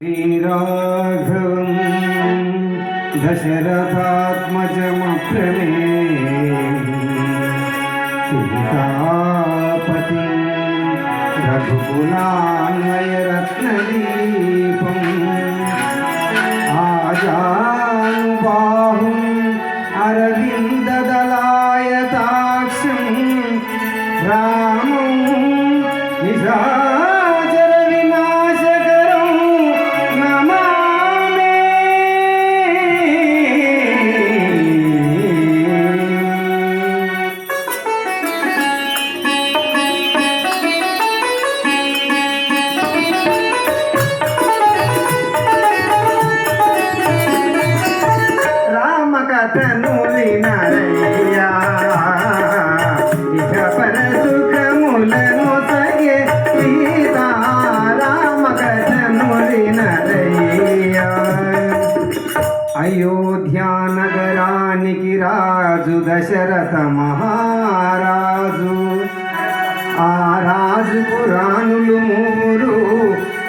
श्रीराघवम् दशरथात्मजमप्रमे सीतापतिं आजानुबाहुम् రాజు దశరథ మహారాజు. ఆ రాజు పురాణులు మూరు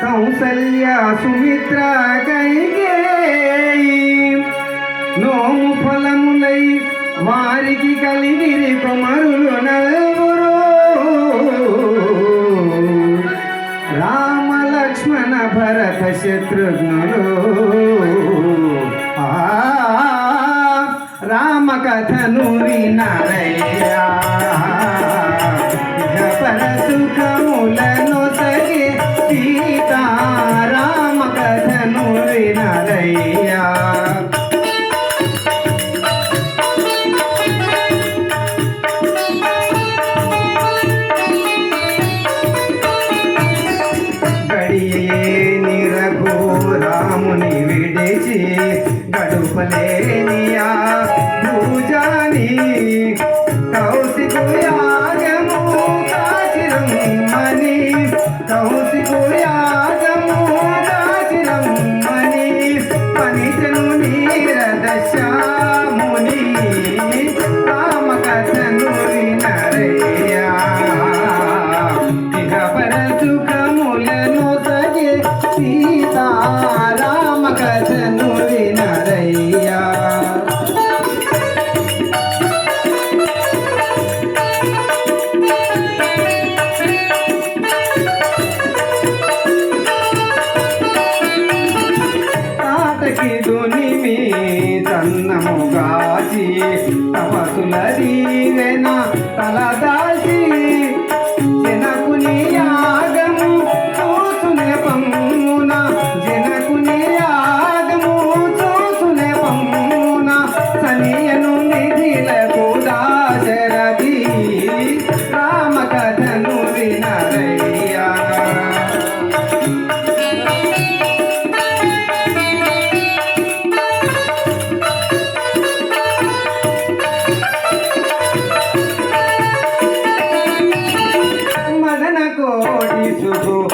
కౌసల్య సుమిత్ర కైకేయి నోము ఫలములై వారికి కలిగిరి కుమరులు నలుగురు. రామ లక్ష్మణ భరత శత్రుఘ్నులు కథను వినరయ్యా ఇహ పర గడుపలేనియా భూజాని కౌశికు యాగము కాచిరం మని తన్నము గాచి తపసుల దీవెన తల beautiful